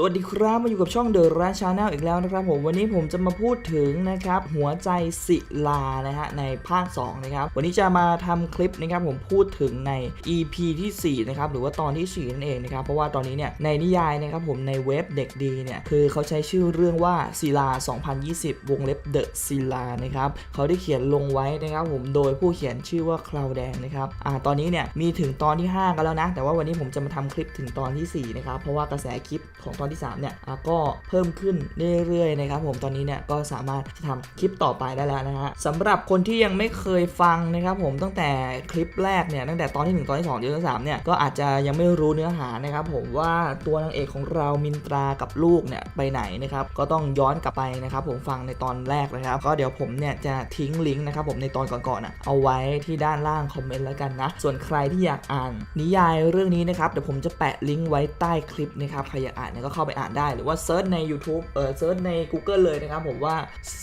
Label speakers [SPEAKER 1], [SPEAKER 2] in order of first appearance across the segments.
[SPEAKER 1] สวัสดีครับมาอยู่กับช่องเดอะราชาแนลอีกแล้วนะครับผมวันนี้ผมจะมาพูดถึงนะครับหัวใจศิลานะฮะในภาค2นะครับวันนี้จะมาทำคลิปนะครับผมพูดถึงใน EP ที่4นะครับหรือว่าตอนที่4นั่นเองนะครับเพราะว่าตอนนี้เนี่ยในนิยายนะครับผมในเว็บเด็กดีเนี่ยคือเขาใช้ชื่อเรื่องว่าศิลา 2020 วงเล็บเดอะศิลานะครับเขาได้เขียนลงไว้นะครับผมโดยผู้เขียนชื่อว่าคลาวแดงนะครับอ่าตอนนี้เนี่ยมีถึงตอนที่5กันแล้วนะแต่ว่าวันนี้ผมจะมาทำคลิปถึงตอนที่4นะครับเพราะว่ากระแสคลิปของตอนที่3เนี่ยก็เพิ่มขึ้นเรื่อยๆนะครับผมตอนนี้เนี่ยก็สามารถจะทำคลิปต่อไปได้แล้วนะฮะสำหรับคนที่ยังไม่เคยฟังนะครับผมตั้งแต่คลิปแรกเนี่ยตั้งแต่ตอนที่ 1 ตอนที่2ตอนที่3เนี่ยก็อาจจะยังไม่รู้เนื้อหานะครับผมว่าตัวนางเอกของเรามินตรากับลูกเนี่ยไปไหนนะครับก็ต้องย้อนกลับไปนะครับผมฟังในตอนแรกนะครับก็เดี๋ยวผมเนี่ยจะทิ้งลิงก์นะครับผมในตอนก่อนๆอะเอาไว้ที่ด้านล่างคอมเมนต์แล้วกันนะส่วนใครที่อยากอ่านนิยายเรื่องนี้นะครับเดี๋ยวผมจะแปะลิงก์ไว้ใต้คลิปนะครับใครอยากอ่านเนี่ยก็เข้าไปอ่านได้หรือว่าเซิร์ชใน YouTube เออเซิร์ชใน Google เลยนะครับผมว่า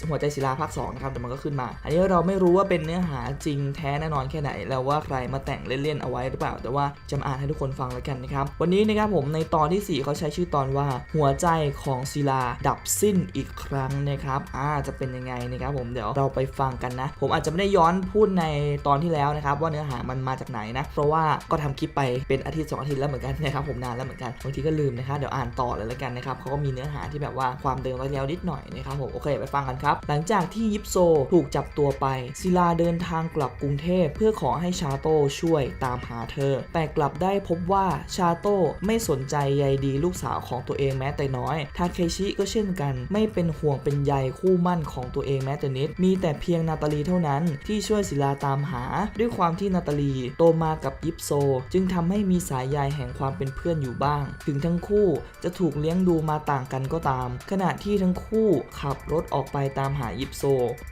[SPEAKER 1] หัวใจศิลาภาค2นะครับเดี๋ยวมันก็ขึ้นมา อันนี้เราไม่รู้ว่าเป็นเนื้อหาจริงแท้แน่นอนแค่ไหน แล้วว่าใครมาแต่งเล่นๆเอาไว้หรือเปล่า แต่ว่าจะมาอ่านให้ทุกคนฟังแล้วกันนะครับวันนี้นะครับผมในตอนที่ 4 เขาใช้ชื่อตอนว่าหัวใจของศิลาดับสิ้นอีกครั้งนะครับอ่าจะเป็นยังไงนะครับผมเดี๋ยวเราไปฟังกันนะ ผมอาจจะไม่ได้ย้อนพูดในตอนที่แล้วนะครับว่าเนื้อหามันมาจากไหนนะเพราะว่าก็ทำคลิปไปเป็นอาทิตย์สองอาทิตย์แล้วเหมือนกันนะครับผมนานแล้วเหมือนกันบางทีก็ลืมนะครับเดี๋ยวอ่านต่อเลยแล้วกันนะครับเขาก็มีเนื้อหาที่แบบว่าความเดิมไว้แล้วนิดหน่อยนะครับผมโอเคไปฟังกันครับ หลังจากที่ยิปโซถูกจับตัวไปศิลาเดินทางกลับกรุงเทพเพื่อขอให้ชาโต้ช่วยตามหาเธอ แต่กลับได้พบว่าชาโต้ไม่สนใจใยดีลูกสาวของตัวเองแม้แต่น้อยทาเคชิก็เช่นกัน ไม่เป็นห่วงเป็นใยคู่มั่นของตัวเองแม้แต่นิด มีแต่เพียงนาตาลีเท่านั้นที่ช่วยศิลาตามหา ด้วยความที่นาตาลีโตมากับยิปโซ จึงทำให้มีสายใยแห่งความเป็นเพื่อนอยู่บ้าง ถึงทั้งคู่จะถูกูกเลี้ยงดูมาต่างกันก็ตาม ขณะที่ทั้งคู่ขับรถออกไปตามหายิปโซ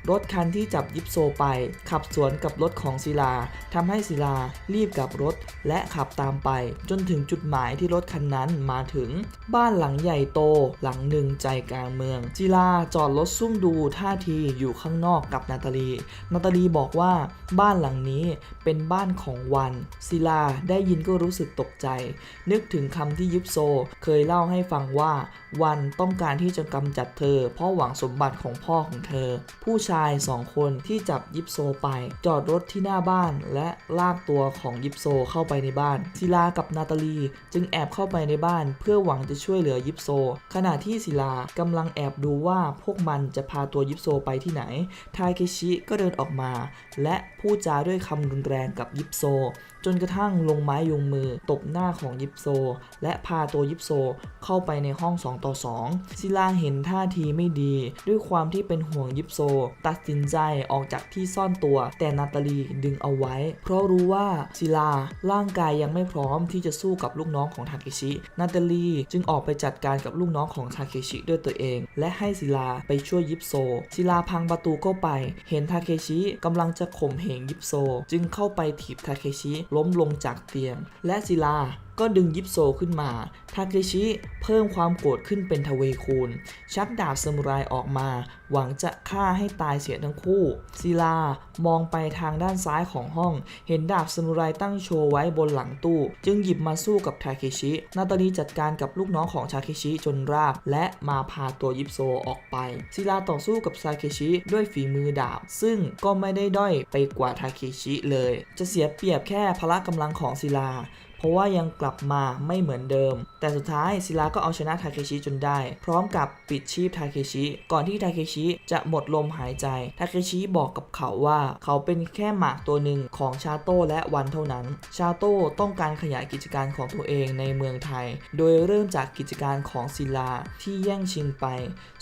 [SPEAKER 1] รถคันที่จับยิปโซไป ขับสวนกับรถของศิลาทำให้ศิลารีบกลับรถ และขับตามไป จนถึงจุดหมายที่รถคันนั้นมาถึง บ้านหลังใหญ่โตหลังหนึ่งใจกลางเมืองศิลาจอดรถซุ่มดูท่าทีอยู่ข้างนอกกับนาตาลีนาตาลีบอกว่าบ้านหลังนี้เป็นบ้านของวันศิลาได้ยินก็รู้สึกตกใจ นึกถึงคำที่ยิปโซเคยเล่าให้ฟังว่าวันต้องการที่จะกำจัดเธอ เพราะหวังสมบัติของพ่อของเธอ ผู้ชายสองคนที่จับยิปโซไป จอดรถที่หน้าบ้าน และลากตัวของยิปโซเข้าไปในบ้านศิลากับนาตาลี จึงแอบเข้าไปในบ้าน เพื่อหวังจะช่วยเหลือยิปโซ ขณะที่ศิลากำลังแอบดูว่าพวกมันจะพาตัวยิปโซไปที่ไหน ทาเคชิก็เดินออกมา และพูดจาด้วยคำรุนแรงกับยิปโซ จนกระทั่งลงไม้ยงมือตบหน้าของยิปโซ และพาตัวยิปโซเข้าไปในห้อง 2 ต่อ 2 ศิลาเห็นท่าทีไม่ดี ด้วยความที่เป็นห่วงยิปโซ ตัดสินใจออกจากที่ซ่อนตัว แต่นาตาลีดึงเอาไว้ เพราะรู้ว่าศิลาร่างกายยังไม่พร้อมที่จะสู้กับลูกน้องของทาเคชินาตาลีจึงออกไปจัดการกับลูกน้องของทาเคชิด้วยตัวเอง และให้ศิลาไปช่วยยิปโซศิลาพังประตูเข้าไป เห็นทาเคชิกำลังจะข่มเหงยิปโซ จึงเข้าไปถีบทาเคชิล้มลงจากเตียง และศิลาก็ดึงยิปโซขึ้นมา ทาเคชิเพิ่มความโกรธขึ้นเป็นทเวคูณ ชักดาบซามูไรออกมา หวังจะฆ่าให้ตายเสียทั้งคู่ศิลามองไปทางด้านซ้ายของห้อง เห็นดาบซามูไรตั้งโชว์ไว้บนหลังตู้ จึงหยิบมาสู้กับทาเคชิ นาตาลีจัดการกับลูกน้องของทาเคชิจนราบ และมาพาตัวยิปโซออกไปศิลาต่อสู้กับทาเคชิด้วยฝีมือดาบ ซึ่งก็ไม่ได้ด้อยไปกว่าทาเคชิเลย จะเสียเปรียบแค่พละกำลังของศิลา ราะว่ายังกลับมาไม่เหมือนเดิม แต่สุดท้ายศิลาก็เอาชนะทาเคชิจนได้ พร้อมกับปิดชีพทาเคชิ ก่อนที่ทาเคชิจะหมดลมหายใจ ทาเคชิบอกกับเขาว่า เขาเป็นแค่หมากตัวหนึ่งของชาโต้และวันเท่านั้น ชาโต้ต้องการขยายกิจการของตัวเองในเมืองไทย โดยเริ่มจากกิจการของศิลาที่แย่งชิงไป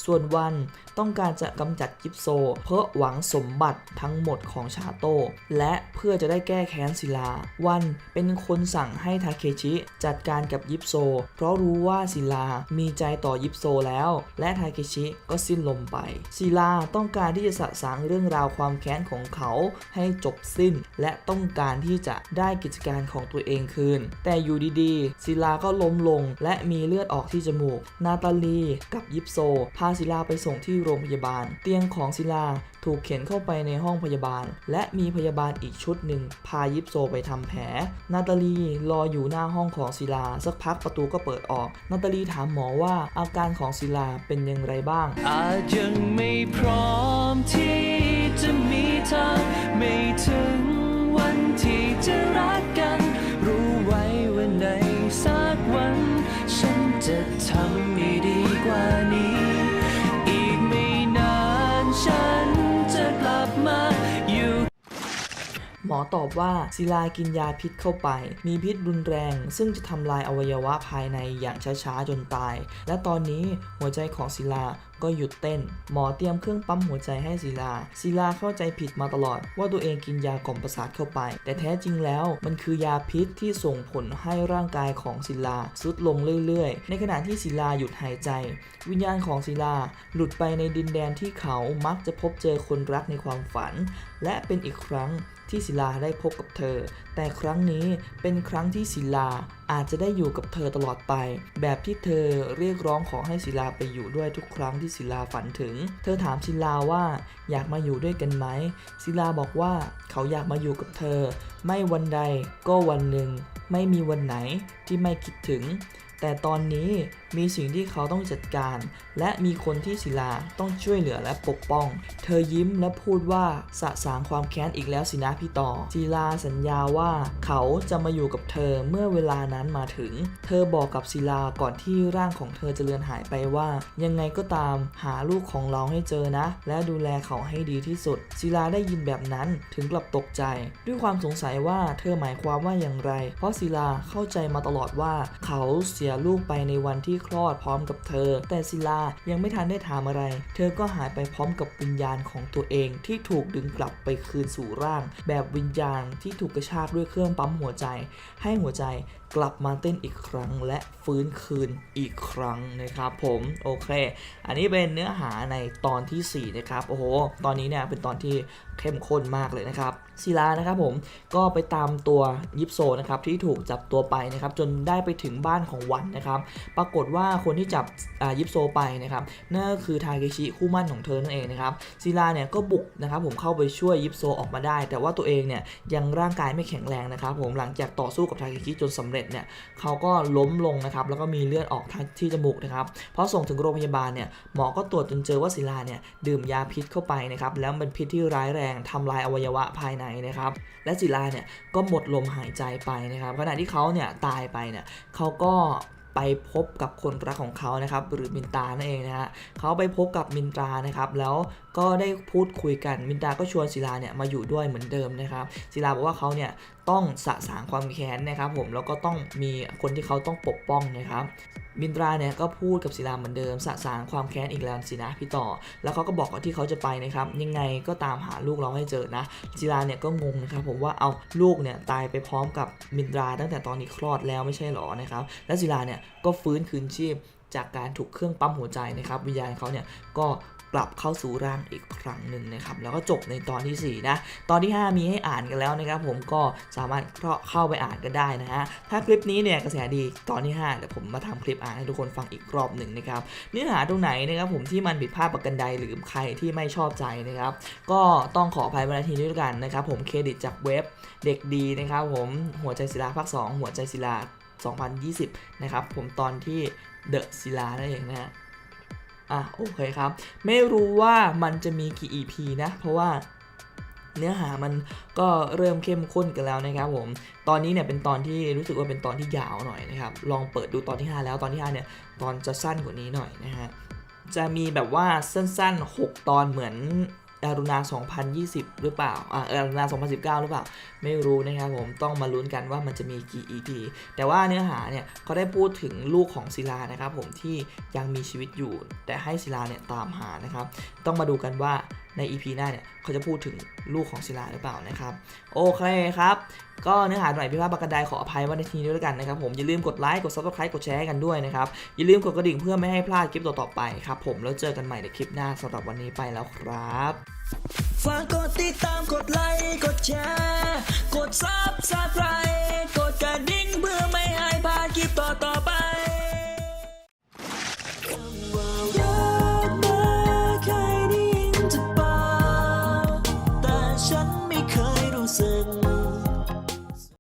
[SPEAKER 1] ส่วนวันต้องการจะกำจัดยิปโซ เพื่อหวังสมบัติทั้งหมดของชาโต้และเพื่อจะได้แก้แค้นศิลา วันเป็นคนสั่งให้ทาเคชิจัดการกับยิปโซ เพราะรู้ว่าศิลามีใจต่อยิปโซแล้ว และทาเคชิก็สิ้นลมไป ศิลาต้องการที่จะสะสางเรื่องราวความแค้นของเขาให้จบสิ้น และต้องการที่จะได้กิจการของตัวเองคืน แต่อยู่ดีๆ ศิลาก็ล้มลงและมีเลือดออกที่จมูก นาตาลีกับยิปโซ พาศิลาไปส่งที่โรงพยาบาล เตียงของศิลา ถูกเข็นเข้าไปในห้องพยาบาล และมีพยาบาลอีกชุดหนึ่งพายิปโซไปทำแผล นาตาลีรออยู่หน้าห้องของศิลา สักพักประตูก็เปิดออก นาตาลีถามหมอว่าอาการของศิลาเป็นอย่างไรบ้าง
[SPEAKER 2] อาจยังไม่พร้อมที่จะมีทางไม่ถึงวันที่จะรัก
[SPEAKER 1] ตอบว่าศิลากินยาพิษเข้าไป มีพิษรุนแรง ซึ่งจะทำลายอวัยวะภายในอย่างช้าๆจนตาย และตอนนี้หัวใจของศิลา ก็หยุดเต้น หมอเตรียมเครื่องปั๊มหัวใจให้ศิลา ศิลาเข้าใจผิดมาตลอด ว่าตัวเองกินยากล่อมประสาทเข้าไป แต่แท้จริงแล้วมันคือยาพิษที่ส่งผลให้ร่างกายของศิลาทรุดลงเรื่อยๆ ในขณะที่ศิลาหยุดหายใจ วิญญาณของศิลาหลุดไปในดินแดนที่เขามักจะพบเจอคนรักในความฝัน และเป็นอีกครั้งที่ศิลาได้พบกับเธอ แต่ครั้งนี้เป็นครั้งที่ศิลา อาจจะได้อยู่กับเธอตลอดไป แบบที่เธอเรียกร้องขอให้ศิลาไปอยู่ด้วยทุกครั้งที่ศิลาฝันถึง เธอถามศิลาว่าอยากมาอยู่ด้วยกันไหมศิลาบอกว่าเขาอยากมาอยู่กับเธอ ไม่วันใดก็วันหนึ่ง ไม่มีวันไหนที่ไม่คิดถึง แต่ตอนนี้มีสิ่งที่เขาต้องจัดการ และมีคนที่ศิลาต้องช่วยเหลือและปกป้อง เธอยิ้มและพูดว่าสะสางความแค้นอีกแล้วสินะพี่ต่อศิลาสัญญาว่าเขาจะมาอยู่กับเธอเมื่อเวลานั้นมาถึง เธอบอกกับศิลาก่อนที่ร่างของเธอจะเลือนหายไปว่า ยังไงก็ตามหาลูกของเราให้เจอนะ และดูแลเขาให้ดีที่สุดศิลาได้ยินแบบนั้นถึงกลับตกใจ ด้วยความสงสัยว่าเธอหมายความว่าอย่างไร เพราะศิลาเข้าใจมาตลอดว่าเขาเสียลูกไปในวันที่คลอดพร้อมกับเธอ แต่ศิลายังไม่ทันได้ถามอะไร เธอก็หายไปพร้อมกับวิญญาณของตัวเองที่ถูกดึงกลับไปคืนสู่ร่าง แบบวิญญาณที่ถูกกระชากด้วยเครื่องปั๊มหัวใจ ให้หัวใจ กลับมาเต้นอีกครั้งและฟื้นคืนอีกครั้งนะครับผมโอเค อันนี้เป็นเนื้อหาในตอนทีสี่ 4 นะครับ โอ้โห ตอนนี้เนี่ยเป็นตอนที่เข้มข้นมากเลยนะครับศิลานะครับผมก็ไปตามตัวยิปโซนะครับที่ถูกจับตัวไปนะครับจนได้ไปถึงบ้านของวันนะครับ ปรากฏว่าคนที่จับยิปโซไปนะครับนั่นก็คือทาเกชิคู่มั่นของเธอนั่นเองนะครับศิลาเนี่ยก็บุกนะครับผมเข้าไปช่วยยิปโซออกมาได้ แต่ว่าตัวเองเนี่ยยังร่างกายไม่แข็งแรงนะครับผมหลังจากต่อสู้กับทาเกชิจนสำเร็จเนี่ยเขาก็ล้มลงนะครับแล้วก็มีเลือดออกทที่จมูกนะครับพอส่งถึงโรงพยาบาลเนี่ยหมอก็ตรวจจนเจอว่าศิลาเนี่ยดื่มยาพิษเข้าไปนะครับแล้วมันพิษที่ร้ายแรงทำลายอวัยวะภายในนะครับและศิลาเนี่ยก็หมดลมหายใจไปนะครับขณะที่เขาเนี่ยตายไปเนี่ยเขาก็ไปพบกับคนรักของเขานะครับหรือมินตานั่นเองนะฮะเขาไปพบกับมินตานะครับแล้วก็ได้พูดคุยกันมินตาก็ชวนศิลาเนี่ยมาอยู่ด้วยเหมือนเดิมนะครับศิลาบอกว่าเขาเนี่ยต้องสะสางความแค้นนะครับผมแล้วก็ต้องมีคนที่เขาต้องปกป้องนะครับมินตราเนี่ยก็พูดกับศิลาเหมือนเดิมสะสางความแค้นอีกแล้วสินะพี่ต่อ แล้วเขาก็บอกว่าที่เขาจะไปนะครับยังไงก็ตามหาลูกเราให้เจอนะศิลาเนี่ยก็งงนะครับผมว่าเอาลูกเนี่ยตายไปพร้อมกับมินตราตั้งแต่ตอนนี้คลอดแล้วไม่ใช่หรอนะครับและศิลาเนี่ยก็ฟื้นคืนชีพจากการถูกเครื่องปั๊มหัวใจนะครับวิญญาณเขาเนี่ยก็ กลับเข้าสู่ร่างอีกครั้งหนึ่งนะครับ แล้วก็จบในตอนที่ 4 นะ ตอนที่ 5 มีให้อ่านกันแล้วนะครับ ผมก็สามารถเข้าไปอ่านกันได้นะฮะ ถ้าคลิปนี้เนี่ยกระแสดีตอนที่5เดี๋ยวผมมาทำคลิปอ่านให้ทุกคนฟังอีกรอบหนึ่งนะครับ เนื้อหาตรงไหนนะครับผมที่มันผิดพลาดประกันใดหรือใครที่ไม่ชอบใจนะครับ ก็ต้องขออภัยมาทีนี้ด้วยกันนะครับ ผมเครดิตจากเว็บเด็กดีนะครับผมหัวใจศิลาภาค2หัวใจศิลา2020 นะครับ ผมตอนที่เดอะศิลานั่นเองนะฮะ อะโอเคครับ ไม่รู้ว่ามันจะมีกี่ EP นะ เพราะว่าเนื้อหามันก็เริ่มเข้มข้นกันแล้วนะครับผม ตอนนี้เนี่ยเป็นตอนที่รู้สึกว่าเป็นตอนที่ยาวหน่อยนะครับ ลองเปิดดูตอนที่ 5 แล้วตอนที่ 5 เนี่ย ตอนจะสั้นกว่านี้หน่อยนะฮะ จะมีแบบว่าสั้นๆ 6 ตอนเหมือน อารุณา 2020 หรือเปล่า อ่าอารุณา 2019 หรือเปล่า ไม่รู้นะครับผม ต้องมาลุ้นกันว่ามันจะมีกี่ EP แต่ว่าเนื้อหาเนี่ยเขาได้พูดถึงลูกของศิลานะครับผมที่ยังมีชีวิตอยู่ แต่ให้ศิลาเนี่ยตามหานะครับ ต้องมาดูกันว่าใน EP หน้าเนี่ยเขาจะพูดถึงลูกของศิลาหรือเปล่านะครับ โอเคครับ ก็เนื้อหาหน่อยพี่ว่ากระกันใดขออภัยว่าในทีนี้ด้วยกันนะครับผมอย่าลืมกดไลค์กด subscribe กดแชร์กันด้วยนะครับ อย่าลืมกดกระดิ่งเพื่อไม่ให้พลาดคลิปต่อๆไปครับผมแล้วเจอกันใหม่ในคลิปหน้าสำหรับวันนี้ไปแล้วครับ
[SPEAKER 2] ฝากกดติดตามกดไลค์กดแชร์